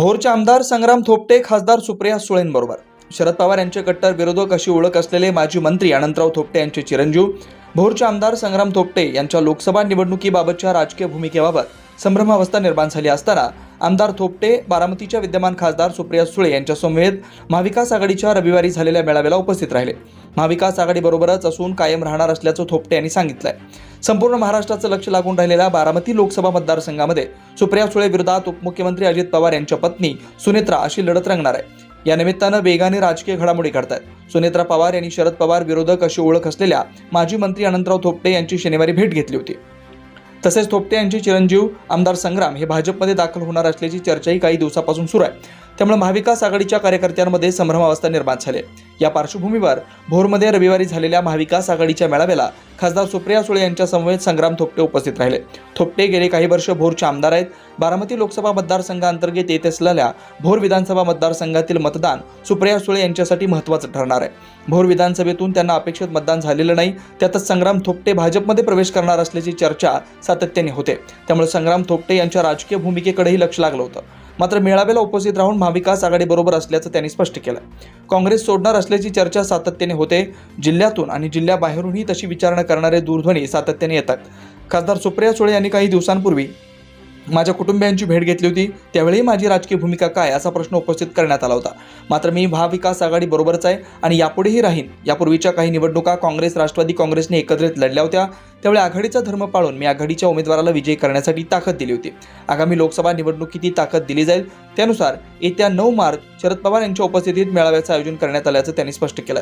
भोरचे आमदार संग्राम थोपटे खासदार सुप्रिया सुळेंबरोबर शरद पवार यांचे कट्टर विरोधक अशी ओळख असलेले माजी मंत्री अनंतराव थोपटे यांचे चिरंजीव भोरचे आमदार संग्राम थोपटे यांच्या लोकसभा निवडणुकीबाबतच्या राजकीय भूमिकेबाबत संभ्रमावस्था निर्माण झाली असताना आमदार थोपटे बारामतीच्या विद्यमान खासदार सुप्रिया सुळे यांच्या समवेत महाविकास आघाडीच्या रविवारी झालेल्या मेळाव्याला उपस्थित राहिले. महाविकास आघाडीबरोबरच असून कायम राहणार असल्याचं थोपटे यांनी सांगितलंय. संपूर्ण महाराष्ट्राचं लक्ष लागून राहिलेल्या बारामती लोकसभा मतदारसंघामध्ये सुप्रिया सुळे विरोधात उपमुख्यमंत्री अजित पवार यांच्या पत्नी सुनेत्रा अशी लढत रंगणार आहे. या निमित्तानं वेगाने राजकीय घडामोडी घडतायत. सुनेत्रा पवार यांनी शरद पवार विरोधक अशी ओळख असलेल्या माजी मंत्री अनंतराव थोपटे यांची शनिवारी भेट घेतली होती. तसेच थोपटे यांचे चिरंजीव आमदार संग्राम हे भाजपमध्ये दाखल होणार असल्याची चर्चाही काही दिवसापासून सुरू आहे. त्यामुळे महाविकास आघाडीच्या कार्यकर्त्यांमध्ये संभ्रमावस्था निर्माण झाली. या पार्श्वभूमीवर भोरमध्ये रविवारी झालेल्या महाविकास आघाडीच्या मेळाव्याला खासदार सुप्रिया सुळे यांच्या समवेत संग्राम थोपटे उपस्थित राहिले. थोपटे गेले काही वर्ष भोरचे आमदार आहेत. बारामती लोकसभा मतदारसंघाअंतर्गत येत असलेल्या भोर विधानसभा मतदारसंघातील मतदान सुप्रिया सुळे यांच्यासाठी महत्त्वाचं ठरणार आहे. भोर विधानसभेतून त्यांना अपेक्षित मतदान झालेलं नाही. त्यातच संग्राम थोपटे भाजपमध्ये प्रवेश करणार असल्याची चर्चा सातत्याने होते. त्यामुळे संग्राम थोपटे यांच्या राजकीय भूमिकेकडेही लक्ष लागलं होतं. मात्र मेळाव्याला उपस्थित राहून महाविकास आघाडीबरोबर असल्याचं त्यांनी स्पष्ट केलं काँग्रेस सोडणार असल्याची चर्चा सातत्याने होते. जिल्ह्यातून आणि जिल्ह्याबाहेरूनही तशी विचारणा करणारे दूरध्वनी सातत्याने येतात. खासदार सुप्रिया सुळे यांनी काही दिवसांपूर्वी माझ्या कुटुंबियांची भेट घेतली होती त्यावेळी माझी राजकीय भूमिका काय असा प्रश्न उपस्थित करण्यात आला होता. मात्र मी महाविकास आघाडी बरोबरच आहे आणि यापुढेही राहीन. यापूर्वीच्या काही निवडणुका काँग्रेस राष्ट्रवादी काँग्रेसने एकत्रित लढल्या होत्या. त्यावेळी आघाडीचा धर्म पाळून मी आघाडीच्या उमेदवाराला विजयी करण्यासाठी ताकद दिली होती. आगामी लोकसभा निवडणुकीत ती ताकद दिली जाईल त्यानुसार येत्या नऊ मार्च शरद पवार यांच्या उपस्थितीत मेळाव्याचं आयोजन करण्यात आल्याचं त्यांनी स्पष्ट केलं